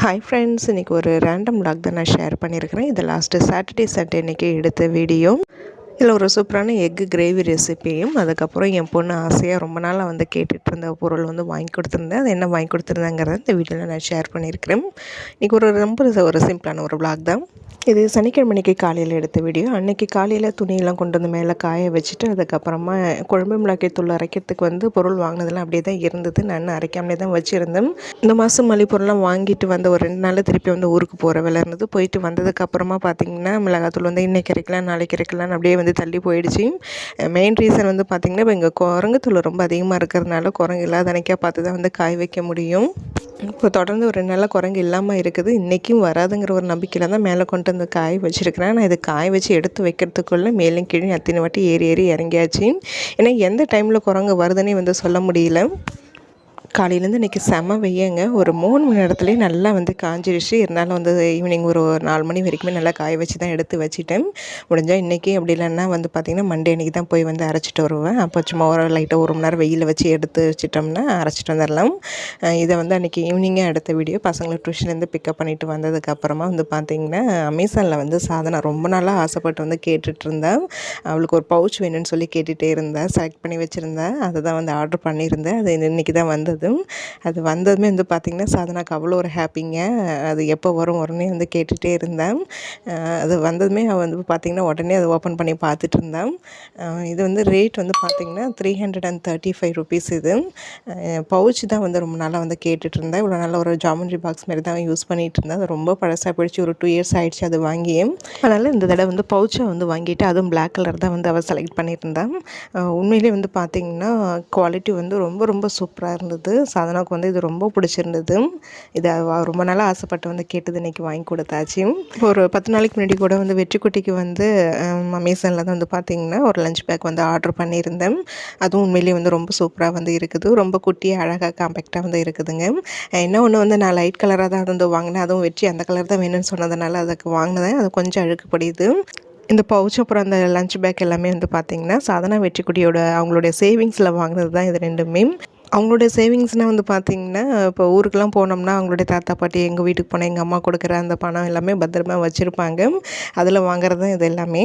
Hi friends இன்றைக்கி ஒரு random lock தான் நான் ஷேர் பண்ணியிருக்கிறேன். இது லாஸ்ட்டு சாட்டர்டே சண்டே இன்றைக்கி எடுத்த வீடியோ இதில் ஒரு சூப்பரான எக்கு கிரேவி ரெசிபியும் அதுக்கப்புறம் என் பொண்ணு ஆசையாக ரொம்ப நாளாக வந்து கேட்டுட்டு இருந்த பொருள் வந்து வாங்கி கொடுத்துருந்தேன். அது என்ன வாங்கி கொடுத்துருந்தாங்கிறத இந்த வீடியோவில் நான் ஷேர் பண்ணியிருக்கிறேன். இன்றைக்கி ஒரு ரொம்ப ஒரு சிம்பிளான ஒரு vlog தான். இது சனிக்கிழமை காலையில் எடுத்த வீடியோ அன்றைக்கி காலையில் துணியெல்லாம் கொண்டு வந்து மேலே காய வச்சுட்டு அதுக்கப்புறமா குழம்பு மிளகாய் தூள் அரைக்கிறதுக்கு வந்து பொருள் வாங்கினதெல்லாம் அப்படியே தான் இருந்தது. நான் அரைக்காமலே தான் வச்சுருந்தேன். இந்த மாதம் மல்லி பொருள்லாம் வாங்கிட்டு வந்து ஒரு ரெண்டு நாள் திருப்பி வந்து ஊருக்கு போகிற வேலை இருந்தது. போயிட்டு வந்ததுக்கப்புறமா பார்த்தீங்கன்னா மிளகாத்தூள் வந்து இன்றைக்கி அரைக்கலாம் நாளைக்கு அரைக்கலாம்னு அப்படியே வந்து வந்து தள்ளி போயிடுச்சு. மெயின் ரீசன் வந்து பார்த்திங்கன்னா இப்போ இங்கே குரங்கு தூள் ரொம்ப அதிகமாக இருக்கிறதுனால குரங்கு இல்லாத அன்னைக்கா பார்த்து தான் வந்து காய் வைக்க முடியும். இப்போ தொடர்ந்து ஒரு ரெண்டு நாளாக குரங்கு இல்லாமல் இருக்குது. இன்றைக்கும் வராதுங்கிற ஒரு நம்பிக்கையில் தான் மேலே கொண்டு வந்து காய் வச்சுருக்கிறேன். நான் இது காய் வச்சு எடுத்து வைக்கிறதுக்குள்ளே மேலும் கீழே அத்தனை வாட்டி ஏறி ஏறி இறங்கியாச்சு. ஏன்னா எந்த டைமில் குரங்கு வருதுன்னே வந்து சொல்ல முடியல. காலையிலேருந்து இன்றைக்கி செம வெய்யங்க ஒரு மூணு மணி நேரத்துலேயே நல்லா வந்து காஞ்சிருச்சு. இருந்தாலும் வந்து ஈவினிங் ஒரு நாலு மணி வரைக்குமே நல்லா காய வச்சு தான் எடுத்து வச்சுட்டேன். முடிஞ்சால் இன்றைக்கி அப்படி இல்லைன்னா வந்து பார்த்திங்கன்னா மண்டே அன்றைக்கி தான் போய் வந்து அரைச்சிட்டு வருவேன். அப்போ சும்மா ஒரு லைட்டாக ஒரு மணி நேரம் வெயிலில் வச்சு எடுத்து வச்சிட்டோம்னா அரைச்சிட்டு வந்துடலாம். இதை வந்து அன்றைக்கி ஈவினிங்காக எடுத்த வீடியோ பசங்களை டியூஷன்லேருந்து பிக்கப் பண்ணிட்டு வந்ததுக்கப்புறமா வந்து பார்த்திங்கன்னா அமேசானில் வந்து சாதனை ரொம்ப நாளாக ஆசைப்பட்டு வந்து கேட்டுட்டு இருந்தேன். அவளுக்கு ஒரு பவுச் வேணும்னு சொல்லி கேட்டுகிட்டே இருந்தேன். செலக்ட் பண்ணி வச்சுருந்தேன். அதை தான் வந்து ஆர்டர் பண்ணியிருந்தேன். அது இன்றைக்கி தான் வந்து வந்தது அது வந்ததுமே வந்து பார்த்திங்கன்னா சாதனாக்கு அவ்வளோ ஒரு ஹாப்பிங்க. அது எப்போ வரும் உடனே வந்து கேட்டுகிட்டே இருந்தேன். அது வந்ததுமே அவள் வந்து பார்த்திங்கன்னா உடனே அதை ஓப்பன் பண்ணி பார்த்துட்டு இருந்தேன். இது வந்து ரேட் வந்து பார்த்திங்கன்னா three hundred and thirty five rupees இது பவுச் தான் வந்து ரொம்ப நாளாக வந்து கேட்டுட்டு இருந்தேன். இவ்வளோ நல்ல ஒரு ஜாமெண்ட்ரி பாக்ஸ் மாதிரி தான் யூஸ் பண்ணிகிட்டு இருந்தேன். அது ரொம்ப பழசாக போயிடுச்சு. ஒரு டூ இயர்ஸ் ஆயிடுச்சு அது வாங்கி. அதனால் இந்த தடவை வந்து பவுச்சை வந்து வாங்கிட்டு அதுவும் பிளாக் கலர் தான் வந்து அவள் செலக்ட் பண்ணியிருந்தேன் உண்மையிலே வந்து பார்த்திங்கன்னா குவாலிட்டி வந்து ரொம்ப ரொம்ப சூப்பராக இருந்தது. சாதனாவுக்கு வந்து இது ரொம்ப பிடிச்சிருந்தது. இதை ரொம்ப நாளாக ஆசைப்பட்டு வந்து கேட்டது இன்றைக்கி வாங்கி கொடுத்தாச்சு. ஒரு பத்து நாளைக்கு முன்னாடி கூட வந்து வெற்றிக்குட்டிக்கு வந்து அமேசானில் தான் வந்து பார்த்திங்கன்னா ஒரு லஞ்ச் பேக் வந்து ஆர்டர் பண்ணியிருந்தேன். அதுவும் உண்மையிலேயே வந்து ரொம்ப சூப்பராக வந்து இருக்குது. ரொம்ப குட்டியாக அழகாக காம்பேக்டாக வந்து இருக்குதுங்க. என்ன ஒன்று வந்து நான் லைட் கலராக தான் வந்து வாங்கினேன். அதுவும் வெற்றி அந்த கலர் தான் வேணும்னு சொன்னதுனால அதுக்கு வாங்கினேன். அது கொஞ்சம் அழுக்குப்படியுது இந்த பவுச் அப்புறம் அந்த லஞ்ச் பேக் எல்லாமே வந்து பார்த்திங்கன்னா சாதனா வெற்றிக்குட்டியோட அவங்களுடைய சேவிங்ஸில் வாங்கினது தான் இது ரெண்டுமே. அவங்களுடைய சேவிங்ஸ்னால் வந்து பார்த்திங்கன்னா இப்போ ஊருக்கெலாம் போனோம்னா அவங்களுடைய தாத்தா பாட்டி எங்கள் வீட்டுக்கு போனால் எங்கள் அம்மா கொடுக்குற அந்த பணம் எல்லாமே பத்திரமா வச்சுருப்பாங்க. அதில் வாங்குறது தான் இது எல்லாமே.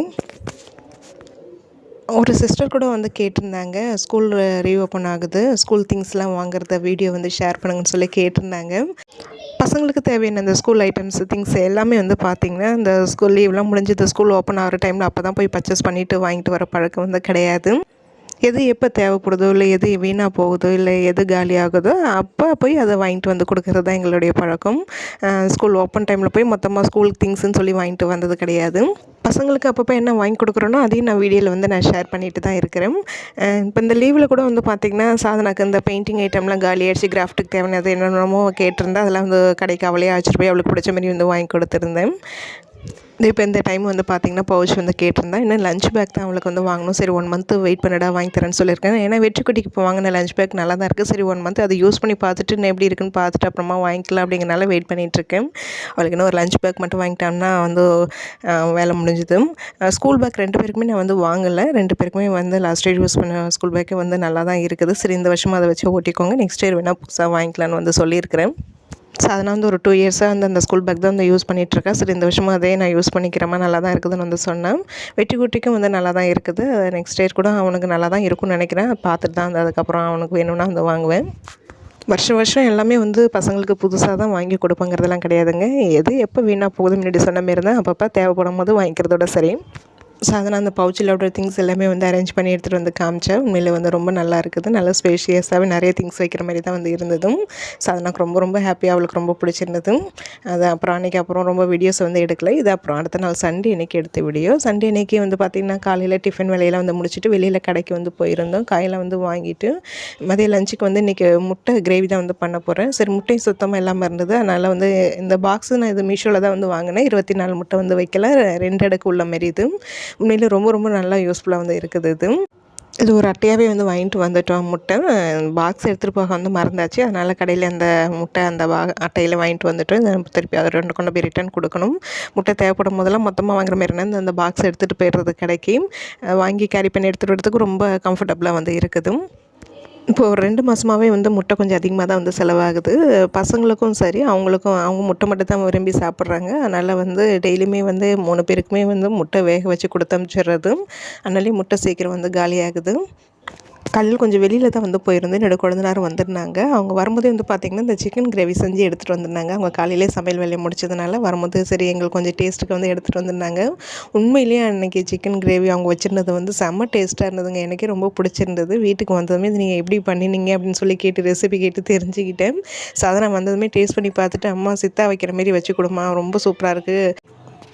ஒரு சிஸ்டர் கூட வந்து கேட்டிருந்தாங்க ஸ்கூல் ரீஓப்பன் ஆகுது ஸ்கூல் திங்ஸ்லாம் வாங்குறத வீடியோ வந்து ஷேர் பண்ணுங்கன்னு சொல்லி கேட்டிருந்தாங்க. பசங்களுக்கு தேவையான அந்த ஸ்கூல் ஐட்டம்ஸ் திங்ஸ் எல்லாமே வந்து பார்த்திங்கன்னா இந்த ஸ்கூல் லீவ்லாம் முடிஞ்சது ஸ்கூல் ஓப்பன் ஆகிற டைமில் அப்போ தான் போய் பர்ச்சேஸ் பண்ணிவிட்டு வாங்கிட்டு வர பழக்கம் வந்து கிடையாது. எது எப்போ தேவைப்படுதோ இல்லை எது வீணாக போகுதோ இல்லை எது காலி ஆகுதோ அப்போ போய் அதை வாங்கிட்டு வந்து கொடுக்கறது தான் எங்களுடைய பழக்கம். ஸ்கூல் ஓப்பன் டைமில் போய் மொத்தமாக ஸ்கூல் திங்ஸ்ன்னு சொல்லி வாங்கிட்டு வந்தது கிடையாது. பசங்களுக்கு அப்பப்போ என்ன வாங்கி கொடுக்குறோனோ அதையும் நான் வீடியோவில் வந்து நான் ஷேர் பண்ணிட்டு தான் இருக்கிறேன். இப்போ இந்த லீவில் கூட வந்து பார்த்திங்கன்னா சாதனாக்கு இந்த பெயிண்டிங் ஐட்டம்லாம் காலி ஆயிடுச்சு கிராஃப்ட்டுக்கு தேவையானது என்னென்னமோ கேட்டிருந்தா அதெல்லாம் வந்து கடைக்கு அவளையே அழைச்சிட்டு போய் அவளுக்கு பிடிச்ச மாதிரி வந்து வாங்கி கொடுத்துருந்தேன். இப்போ இந்த டைம் வந்து பார்த்திங்கன்னா பவுச் வந்து கேட்டிருந்தா இன்னும் லஞ்ச் பேக் தான் அவளுக்கு வந்து வாங்கணும்? சரி ஒன் மந்த்து வெயிட் பண்ணடா வாங்கி தரேன்னு சொல்லியிருக்கேன். ஏன்னா வெற்றிக்குட்டிக்கு இப்போ வாங்கின லஞ்ச் பேக் நல்லா தான் இருக்குது சரி ஒன் மந்த் அதை யூஸ் பண்ணி பார்த்துட்டு இன்னும் எப்படி இருக்குன்னு பார்த்துட்டு அப்புறமா வாங்கிக்கலாம் அப்படிங்கிறனால வெயிட் பண்ணிகிட்ருக்கேன் அவளுக்கு இன்னும் ஒரு லஞ்ச் பேக் மட்டும் வாங்கிட்டோம்னா வந்து வேலை முடிஞ்சுது. ஸ்கூல் பேக் ரெண்டு பேருக்குமே நான் வந்து வாங்கலை. ரெண்டு பேருக்குமே வந்து லாஸ்ட் இயர் யூஸ் பண்ண ஸ்கூல் பேக்கே வந்து நல்லா தான் இருக்குது. சரி இந்த வருஷம் அதை வச்சு ஓட்டிக்கோங்க. நெக்ஸ்ட் இயர் வேணால் புதுசாக வாங்கிக்கலான்னு வந்து சொல்லியிருக்கிறேன். ஸோ அதனால் வந்து ஒரு டூ இயர்ஸாக வந்து அந்த ஸ்கூல் பேக் தான் வந்து யூஸ் பண்ணிகிட்ருக்கேன் சரி இந்த வருஷமும் அதே நான் யூஸ் பண்ணிக்கிறேமா நல்லா தான் இருக்குதுன்னு வந்து சொன்னேன். வெட்டி குட்டிக்கும் வந்து நல்லா தான் இருக்குது. நெக்ஸ்ட் இயர் கூட அவனுக்கு நல்லா தான் இருக்கும்னு நினைக்கிறேன். பார்த்துட்டு தான் வந்து அதுக்கப்புறம் அவனுக்கு வேணும்னா வந்து வாங்குவேன். வருஷம் வருஷம் எல்லாமே வந்து பசங்களுக்கு புதுசாக தான் வாங்கி கொடுப்பங்கிறதெல்லாம் கிடையாதுங்க. எது எப்போ வீணாக போகுது முன்னாடி சொன்ன மாரி தான் அப்பப்போ தேவைப்படும் போது வாங்கிக்கிறதோட சரி. ஸோ அதனால் அந்த பவுச்சில் உள்ள திங்ஸ் எல்லாமே வந்து அரேஞ்ச் பண்ணி எடுத்துகிட்டு வந்து காமிச்சேன். உண்மையில் வந்து ரொம்ப நல்லா இருக்குது. நல்லா ஸ்பேஷியஸாகவே நிறைய திங்ஸ் வைக்கிற மாதிரி தான் வந்து இருந்ததும். ஸோ அதை எனக்கு ரொம்ப ரொம்ப ஹாப்பியாக அவளுக்கு ரொம்ப பிடிச்சிருந்ததும். அது அப்புறம் அன்றைக்கி அப்புறம் ரொம்ப வீடியோஸ் வந்து எடுக்கல. இது அப்புறம் அடுத்த நாள் சண்டே அன்றைக்கி எடுத்த வீடியோ சண்டே அன்றைக்கி வந்து பார்த்திங்கன்னா காலையில் டிஃபன் வேலையெல்லாம் வந்து முடிச்சுட்டு வெளியில் கடைக்கு வந்து போயிருந்தோம். காயில் வந்து வாங்கிட்டு மதிய லஞ்சுக்கு வந்து இன்றைக்கி முட்டை கிரேவி தான் வந்து பண்ண போகிறேன் சரி முட்டையும் சுத்தமாக இல்லாமல் இருந்தது. அதனால் வந்து இந்த பாக்ஸு நான் இது மீஷோவில் தான் வந்து வாங்கினேன். இருபத்தி நாலு முட்டை வந்து வைக்கல. ரெண்டு அடுக்கு உள்ள மாரி இது. உண்மையில் ரொம்ப ரொம்ப நல்லா யூஸ்ஃபுல்லாக வந்து இருக்குது இது. இது ஒரு அட்டையாகவே வந்து வாங்கிட்டு வந்துட்டோம் முட்டை. பாக்ஸ் எடுத்துகிட்டு போக வந்து மறந்தாச்சு. அதனால் கடையில் அந்த முட்டை அந்த பா அட்டையில் வாங்கிட்டு வந்துட்டோம். திருப்பி அதை ரெண்டு கொண்டு போய் ரிட்டர்ன் கொடுக்கணும். முட்டை தேவைப்படும் போதெல்லாம் மொத்தமாக வாங்குற மாதிரி இருந்தால் அந்த பாக்ஸ் எடுத்துகிட்டு போயிடுறது கடைக்கு. வாங்கி கேரி பண்ணி எடுத்துகிட்டு வரதுக்கு ரொம்ப கம்ஃபர்டபுளாக வந்து இருக்குது. இப்போ ஒரு ரெண்டு மாதமாகவே வந்து முட்டை கொஞ்சம் அதிகமாக தான் வந்து செலவாகுது. பசங்களுக்கும் சரி அவங்களுக்கும் அவங்க முட்டை மட்டும் தான் விரும்பி சாப்பிட்றாங்க. அதனால் வந்து டெய்லியுமே வந்து மூணு பேருக்குமே வந்து முட்டை வேக வச்சு கொடுத்து அனுப்பிச்சிடுறது அதனாலே முட்டை சீக்கிரம் வந்து காலியாகுது. காலையில் கொஞ்சம் வெளியில் தான் வந்து போயிருந்தேன் என்னோடய குழந்தனார் வந்திருந்தாங்க. அவங்க வரும்போதே வந்து பார்த்திங்கன்னா இந்த சிக்கன் கிரேவி செஞ்சு எடுத்துகிட்டு வந்திருந்தாங்க. அவங்க காலையிலே சமையல் வேலையை முடிச்சதுனால வரும்போது சரி எங்களுக்கு கொஞ்சம் டேஸ்ட்டுக்கு வந்து எடுத்துகிட்டு வந்திருந்தாங்க. உண்மையிலேயே அன்றைக்கி சிக்கன் கிரேவி அவங்க வச்சுருந்தது வந்து செம்ம டேஸ்ட்டாக இருந்ததுங்க. எனக்கே ரொம்ப பிடிச்சிருந்தது. வீட்டுக்கு வந்ததுமே இது நீங்கள் எப்படி பண்ணினீங்க அப்படின்னு சொல்லி கேட்டு ரெசிபி கேட்டு தெரிஞ்சுக்கிட்டேன். சாதனை வந்ததுமே டேஸ்ட் பண்ணி பார்த்துட்டு அம்மா சித்தா வைக்கிற மாரி வச்சு கொடுமா ரொம்ப சூப்பராக இருக்குது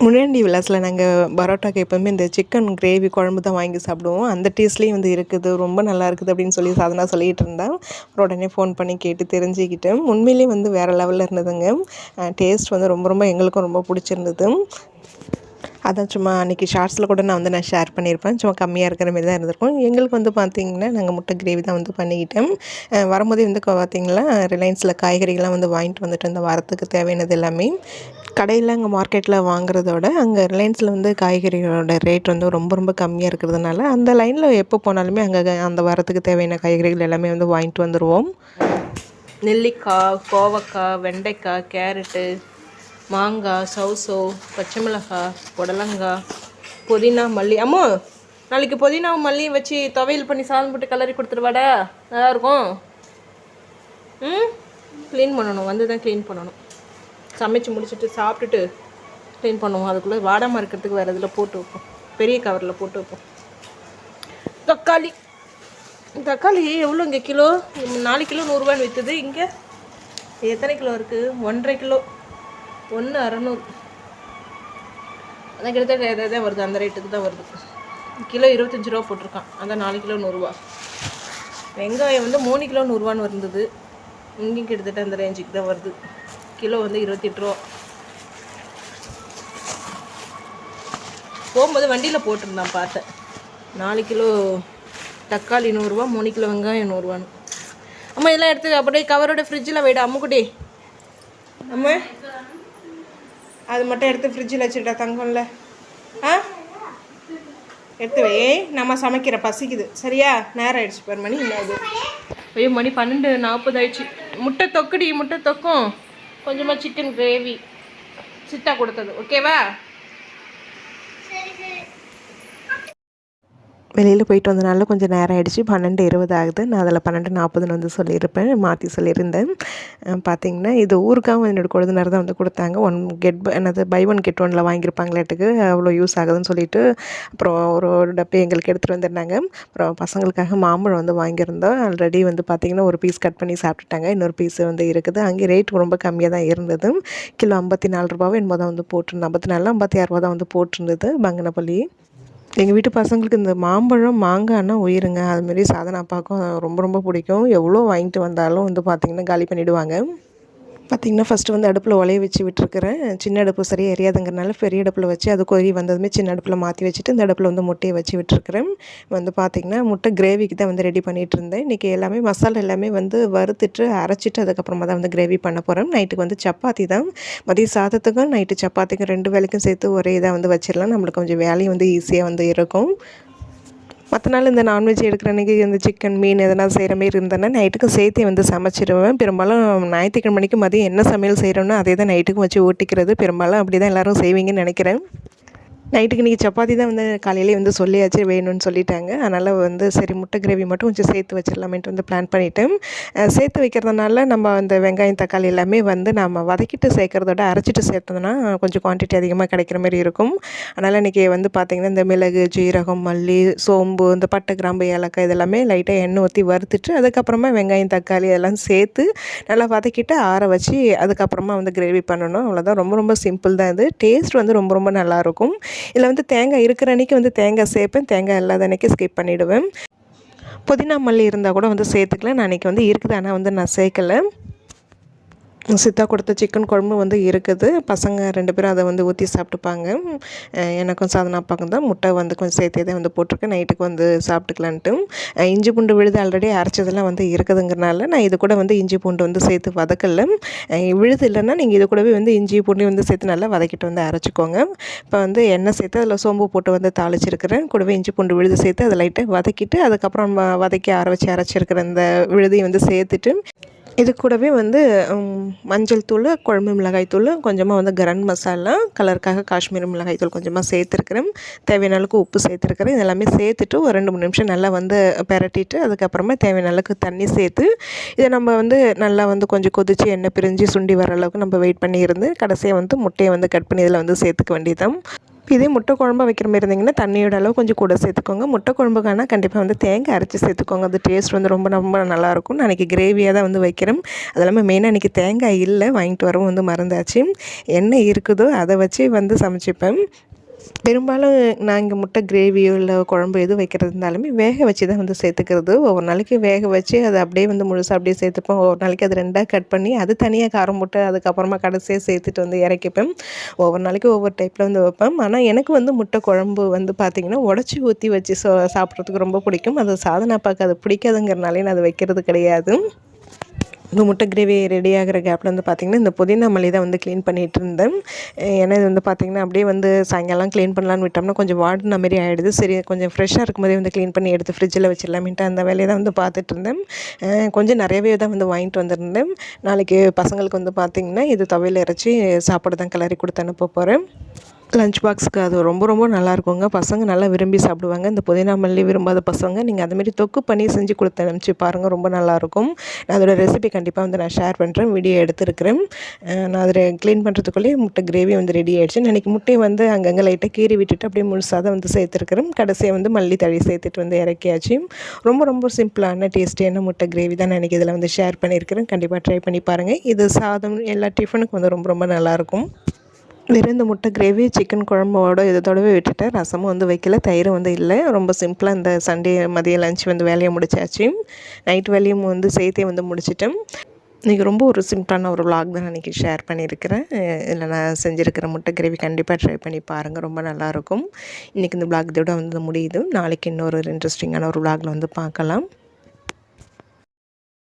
முன்னாடி விலாஸில் நாங்கள் பரோட்டாக்கு எப்போவுமே இந்த சிக்கன் கிரேவி குழம்பு தான் வாங்கி சாப்பிடுவோம். அந்த டேஸ்ட்லேயும் வந்து இருக்குது. ரொம்ப நல்லா இருக்குது அப்படின்னு சொல்லி சாதனா சொல்லிகிட்டு இருந்தேன். உடனே ஃபோன் பண்ணி கேட்டு தெரிஞ்சுக்கிட்டேன். உண்மையிலேயே வந்து வேறு லெவலில் இருந்ததுங்க. டேஸ்ட் வந்து ரொம்ப ரொம்ப எங்களுக்கும் ரொம்ப பிடிச்சிருந்தது. அதான் சும்மா அன்றைக்கி ஷார்ட்ஸில் கூட நான் வந்து நான் ஷேர் பண்ணியிருப்பேன். சும்மா கம்மியாக இருக்கிற மாதிரி தான் இருந்திருக்கும். எங்களுக்கு வந்து பார்த்திங்கன்னா நாங்கள் முட்டை கிரேவி தான் வந்து பண்ணிக்கிட்டேன் வரும்போதே வந்து பார்த்திங்கன்னா ரிலையன்ஸில் காய்கறிகள்லாம் வந்து வாங்கிட்டு வந்துட்டு இந்த வாரத்துக்கு தேவையானது எல்லாமே. கடையில் அங்கே மார்க்கெட்டில் வாங்குறதோட அங்கே ரிலையன்ஸில் வந்து காய்கறிகளோட ரேட் வந்து ரொம்ப ரொம்ப கம்மியாக இருக்கிறதுனால அந்த லைனில் எப்போ போனாலுமே அங்கே அந்த வாரத்துக்கு தேவையான காய்கறிகள் எல்லாமே வந்து வாங்கிட்டு வந்துடுவோம் நெல்லிக்காய் கோவக்காய் வெண்டைக்காய் கேரட்டு மாங்காய் சவுசோ பச்சை மிளகாய் புடலங்காய் புதினா மல்லி. அம்மோ நாளைக்கு புதினாவும் மல்லியும் வச்சு துவையல் பண்ணி சாதம் போட்டு கலரி கொடுத்துருவாடா. நல்லாயிருக்கும் ம்? க்ளீன் பண்ணணும். வந்து தான் க்ளீன் பண்ணணும். சமைச்சு முடிச்சுட்டு சாப்பிட்டுட்டு க்ளீன் பண்ணுவோம். அதுக்குள்ளே வாடாமல் இருக்கிறதுக்கு வேறு இதில் போட்டு வைப்போம். பெரிய கவரில் போட்டு வைப்போம். தக்காளி. தக்காளி எவ்வளோ இங்கே கிலோ? நாலு கிலோ நூறுரூவான்னு விற்றுது இங்கே எத்தனை கிலோ இருக்குது ஒன்றரை கிலோ. ஒன்று அறநூறு. அதான் கிட்டத்தட்ட எதாவது தான் வருது. அந்த ரேட்டுக்கு தான் வருது. கிலோ இருபத்தஞ்சி ரூபா போட்டிருக்கான். அதான் நாலு கிலோ நூறுரூவா வெங்காயம் வந்து மூணு கிலோ நூறுரூவான்னு இருந்தது. இங்கேயும் கிட்டத்தட்ட அந்த ரேஞ்சுக்கு தான் வருது. கிலோ வந்து இருபத்தெட்டு ரூபா. போகும்போது வண்டியில் போட்டிருந்தான் பார்த்தேன் நாலு கிலோ தக்காளி நூறுரூவா மூணு கிலோ வெங்காயம் நூறுரூவான்னு அம்மா இதெல்லாம் எடுத்து அப்படியே கவரோட ஃப்ரிட்ஜில் வைடா அம்முக்குட்டி. அம்மா அது மட்டும் எடுத்து ஃப்ரிட்ஜில் வச்சுட்டா தங்கம்ல. ஆ? எடுத்து வை. நம்ம சமைக்கிற பசிக்குது. சரியா? நேரம் ஆயிடுச்சு பாரு மணி இல்லாது ஐயோ மணி பன்னெண்டு நாற்பது ஆயிடுச்சு. முட்டை தொக்குடி முட்டை தொக்கும். கொஞ்சமாக சிக்கன் கிரேவி சித்தா கொடுத்தது. ஓகேவா வெளியில் போயிட்டு வந்தனால கொஞ்சம் நேரம் ஆகிடுச்சு பன்னெண்டு இருபது ஆகுது. நான் அதில் பன்னெண்டு நாற்பதுன்னு வந்து சொல்லியிருப்பேன். மாற்றி சொல்லியிருந்தேன். பார்த்தீங்கன்னா இது ஊருக்காகவும் என்னோடய கொழுந்தனர் தான் வந்து கொடுத்தாங்க. ஒன் கெட் என்னது பை ஒன் கெட் ஒனில் வாங்கியிருப்பாங்களேட்டுக்கு அவ்வளோ யூஸ் ஆகுதுன்னு சொல்லிட்டு அப்புறம் ஒரு ஒரு டப்பை எங்களுக்கு எடுத்துகிட்டு வந்துருந்தாங்க. அப்புறம் பசங்களுக்காக மாம்பழம் வந்து வாங்கியிருந்தோம். ஆல்ரெடி வந்து பார்த்திங்கன்னா ஒரு பீஸ் கட் பண்ணி சாப்பிட்டுட்டாங்க. இன்னொரு பீஸ் வந்து இருக்குது. அங்கே ரேட் ரொம்ப கம்மியாக தான் இருந்தது. கிலோ ஐம்பத்தி நாலு ரூபாவும் என்னமோ தான் வந்து போட்டிருந்தேன் ஐம்பத்தி நாலு ஐம்பத்தி ஆறு ரூபா தான் வந்து போட்டிருந்தது. பங்கனப்பள்ளி எங்கள் வீட்டு பசங்களுக்கு இந்த மாம்பழம் மாங்காய்னா உயிருங்க. அதுமாரி சாதனை அப்பாவுக்கும் ரொம்ப ரொம்ப பிடிக்கும். எவ்வளோ வாங்கிட்டு வந்தாலும் வந்து பார்த்திங்கன்னா காலி பண்ணிவிடுவாங்க பார்த்திங்கன்னா ஃபஸ்ட்டு வந்து அடுப்பில் உலைய வச்சு விட்டுருக்கிறேன். சின்ன அடுப்பு சரியாக எரியாதுங்கிறனால பெரிய அடுப்பில் வச்சு அது கொதி வந்ததுமே சின்ன அடுப்பில் மாற்றி வச்சுட்டு இந்த அடுப்பில் வந்து முட்டையை வச்சு விட்டுருக்கிறேன். வந்து பார்த்திங்கன்னா முட்டை கிரேவிக்கு தான் வந்து ரெடி பண்ணிகிட்டு இருந்தேன். இன்றைக்கி எல்லாமே மசாலா எல்லாமே வந்து வறுத்துட்டு அரைச்சிட்டு அதுக்கப்புறமா தான் வந்து கிரேவி பண்ண போகிறேன் நைட்டுக்கு வந்து சப்பாத்தி தான். மதிய சாதத்துக்கும் நைட்டு சப்பாத்திக்கும் ரெண்டு வேலைக்கும் சேர்த்து ஒரே இதாக வந்து வச்சிடலாம். நம்மளுக்கு கொஞ்சம் வேலையும் வந்து ஈஸியாக வந்து இருக்கும். மற்ற நாள் இந்த நான்வெஜ் எடுக்கிற அன்றைக்கி இந்த சிக்கன் மீன் எதனா செய்கிற மாரி இருந்தேன்னா நைட்டுக்கு சேர்த்து வந்து சமைச்சிடுவேன் பெரும்பாலும் ஞாயிற்றுக்கிழமைக்கு மதியம் என்ன சமையல் செய்கிறோன்னா அதே தான் நைட்டுக்கும் வச்சு ஓட்டிக்கிறது பெரும்பாலும் அப்படி தான் எல்லோரும் செய்வீங்கன்னு நினைக்கிறேன். நைட்டுக்கு இன்றைக்கி சப்பாத்தி தான் வந்து காலையிலே வந்து சொல்லியாச்சு வேணும்னு சொல்லிட்டாங்க. அதனால் வந்து சரி முட்டை கிரேவி மட்டும் கொஞ்சம் சேர்த்து வச்சிடலாமேன்ட்டு வந்து பிளான் பண்ணிவிட்டேன் சேர்த்து வைக்கிறதுனால நம்ம அந்த வெங்காயம் தக்காளி எல்லாமே வந்து நம்ம வதக்கிட்டு சேர்க்குறதோட அரைச்சிட்டு சேர்த்தோம்னா கொஞ்சம் குவான்டிட்டி அதிகமாக கிடைக்கிற மாதிரி இருக்கும். அதனால் இன்றைக்கி வந்து பார்த்திங்கன்னா இந்த மிளகு ஜீரகம் மல்லி சோம்பு இந்த பட்டை கிராம்பு ஏலக்காய் இதெல்லாமே லைட்டாக எண்ணெய் ஊற்றி வறுத்துட்டு அதுக்கப்புறமா வெங்காயம் தக்காளி இதெல்லாம் சேர்த்து நல்லா வதக்கிட்டு ஆற வச்சு அதுக்கப்புறமா வந்து கிரேவி பண்ணணும். அவ்வளோதான் ரொம்ப ரொம்ப சிம்பிள் தான் இது. டேஸ்ட் வந்து ரொம்ப ரொம்ப நல்லாயிருக்கும் இதில் வந்து தேங்காய் இருக்கிற அன்றைக்கி வந்து தேங்காய் சேர்ப்பேன். தேங்காய் இல்லாத அன்றைக்கி ஸ்கிப் பண்ணிவிடுவேன் புதினா மல்லி இருந்தால் கூட வந்து சேர்த்துக்கலாம். நான் அன்றைக்கி வந்து இருக்குது. ஆனால் வந்து நான் சேர்க்கலை. சித்தா கொடுத்த சிக்கன் குழம்பு வந்து இருக்குது. பசங்க ரெண்டு பேரும் அதை வந்து ஊற்றி சாப்பிட்டுப்பாங்க. எனக்கும் சாதனா பக்கம் தான் முட்டை வந்து கொஞ்சம் சேர்த்தே தான் வந்து போட்டிருக்கேன். நைட்டுக்கு வந்து சாப்பிட்டுக்கலான்ட்டு. இஞ்சி பூண்டு விழுது ஆல்ரெடி அரைச்சதெல்லாம் வந்து இருக்குதுங்கிறனால நான் இது கூட வந்து இஞ்சி பூண்டு வந்து சேர்த்து வதக்கல. விழுது இல்லைன்னா நீங்கள் இது கூடவே வந்து இஞ்சி பூண்டு வந்து சேர்த்து நல்லா வதக்கிட்டு வந்து அரைச்சிக்கோங்க. இப்போ வந்து எண்ணெய் சேர்த்து அதில் சோம்பு போட்டு வந்து தாளிச்சிருக்கிறேன். கூடவே இஞ்சி பூண்டு விழுது சேர்த்து அதை லைட்டாக வதக்கிட்டு அதுக்கப்புறம் வதக்கி அரைச்சி அரைச்சிருக்கிற அந்த விழுதையும் வந்து சேர்த்துட்டு இது கூடவே வந்து மஞ்சள் தூள் குழம்பு மிளகாய் தூள் கொஞ்சமாக வந்து கரம் மசாலா கலருக்காக காஷ்மீரி மிளகாய் தூள் கொஞ்சமாக சேர்த்துருக்குறேன். தேவையான அளவுக்கு உப்பு சேர்த்துருக்குறேன். இதெல்லாமே சேர்த்துட்டு ஒரு ரெண்டு மூணு நிமிஷம் நல்லா வந்து பெரட்டிட்டு அதுக்கப்புறமா தேவையான அளவுக்கு தண்ணி சேர்த்து இதை நம்ம வந்து நல்லா வந்து கொஞ்சம் கொதித்து எண்ணெய் பிரிஞ்சு சுண்டி வர அளவுக்கு நம்ம வெயிட் பண்ணி இருந்து கடைசியாக வந்து முட்டையை வந்து கட் பண்ணி இதில் வந்து சேர்த்துக்க வேண்டியதான் இதே முட்டை குழம்பு வைக்கிற மாதிரி இருந்திங்கன்னா தண்ணியோட அளவு கொஞ்சம் கூட சேர்த்துக்கோங்க. முட்டை குழம்புக்கான கண்டிப்பாக வந்து தேங்காய் அரைச்சி சேர்த்துக்கோங்க. அது டேஸ்ட் வந்து ரொம்ப ரொம்ப நல்லாயிருக்கும் நான் அன்றைக்கி கிரேவியாக தான் வந்து வைக்கிறேன். அது இல்லாமல் மெயினாக அன்றைக்கி தேங்காய் இல்லை வாங்கிட்டு வரவும் வந்து மறந்தாச்சு. என்ன இருக்குதோ அதை வச்சு வந்து சமைச்சிப்பேன். பெரும்பாலும் நான் இங்கே முட்டை கிரேவியோ இல்லை குழம்பு எது வைக்கிறது இருந்தாலுமே வேக வச்சு தான் வந்து சேர்த்துக்கிறது. ஒவ்வொரு நாளைக்கு வேக வச்சு அதை அப்படியே வந்து முழுசாக அப்படியே சேர்த்துப்போம். ஒவ்வொரு நாளைக்கு அது ரெண்டாக கட் பண்ணி அது தனியாக காரம் முட்டை அதுக்கப்புறமா கடைசியாக சேர்த்துட்டு வந்து இறக்கிப்பேன். ஒவ்வொரு நாளைக்கு ஒவ்வொரு டைப்பில் வந்து வைப்பேன். ஆனால் எனக்கு வந்து முட்டை குழம்பு வந்து பார்த்திங்கன்னா உடச்சி ஊற்றி வச்சு சாப்பிட்றதுக்கு ரொம்ப பிடிக்கும். அது சாதனை பார்க்க அது பிடிக்காதுங்கிறனாலே நான் அதை வைக்கிறது கிடையாது. இந்த முட்டை கிரேவி ரெடி ஆகிற கேப்பில் வந்து பார்த்திங்கன்னா இந்த புதினா மல்லி தான் வந்து க்ளீன் பண்ணிகிட்டு இருந்தேன். ஏன்னா இது வந்து பார்த்திங்கன்னா அப்படியே வந்து சாயங்காலம் க்ளீன் பண்ணலான்னு விட்டோம்னா கொஞ்சம் வாடின மாதிரி ஆகிடுது சரி கொஞ்சம் ஃப்ரெஷ்ஷாக இருக்கும்போதே வந்து க்ளீன் பண்ணி எடுத்து ஃப்ரிட்ஜில் வச்சிடலாமின்ட்டு அந்த வேலையை தான் வந்து பார்த்துட்டு இருந்தேன். கொஞ்சம் நிறையவே தான் வந்து வாங்கிட்டு வந்திருந்தேன். நாளைக்கு பசங்களுக்கு வந்து பார்த்திங்கன்னா இது துவையில் இறச்சி சாப்பாடு தான் கிளறி கொடுத்து அனுப்ப போகிறேன் லஞ்ச் பாக்ஸுக்கு அது ரொம்ப ரொம்ப நல்லாயிருக்குங்க. பசங்க நல்லா விரும்பி சாப்பிடுவாங்க. இந்த புதினா மல்லி விரும்பாத பசங்க நீங்கள் அதுமாரி தொக்கு பண்ணி செஞ்சு கொடுத்து அனுப்பிச்சி பாருங்கள் ரொம்ப நல்லாயிருக்கும். நான் அதோடய ரெசிபி கண்டிப்பாக வந்து நான் ஷேர் பண்ணுறேன் வீடியோ எடுத்துருக்கிறேன். நான் அதில் க்ளீன் பண்ணுறதுக்குள்ளேயே முட்டை கிரேவி வந்து ரெடி ஆகிடுச்சு இன்றைக்கி முட்டையை வந்து அங்கங்கே லைட்டாக கீறி விட்டுட்டு அப்படியே முழுசாக தான் வந்து சேர்த்துருக்குறேன். கடைசியாக வந்து மல்லி தழி சேர்த்துட்டு வந்து இறக்கியாச்சு. ரொம்ப ரொம்ப சிம்பிளான டேஸ்டியான முட்டை கிரேவி தான் நான் இதில் வந்து ஷேர் பண்ணியிருக்கிறேன். கண்டிப்பாக ட்ரை பண்ணி பாருங்கள் இது சாதம் எல்லா டிஃபனுக்கும் வந்து ரொம்ப ரொம்ப நல்லாயிருக்கும். வெறும் இந்த முட்டை கிரேவி சிக்கன் குழம்போட இதோடவே விட்டுட்டேன். ரசமும் வந்து வைக்கல தயிரும் வந்து இல்லை. ரொம்ப சிம்பிளாக இந்த சண்டே மதிய லஞ்ச் வந்து வேலையை முடிச்சாச்சு. நைட் வேலையும் வந்து சேர்த்தே வந்து முடிச்சிட்டேன். இன்றைக்கி ரொம்ப ஒரு சிம்பிளான ஒரு விளாக் தான் அன்றைக்கி ஷேர் பண்ணியிருக்கிறேன். இதில் நான் செஞ்சுருக்கிற முட்டை கிரேவி கண்டிப்பாக ட்ரை பண்ணி பாருங்கள் ரொம்ப நல்லாயிருக்கும் இன்றைக்கி இந்த விளாக் இதோட வந்து முடியுது. நாளைக்கு இன்னொரு இன்ட்ரெஸ்டிங்கான ஒரு விளாகில் வந்து பார்க்கலாம்.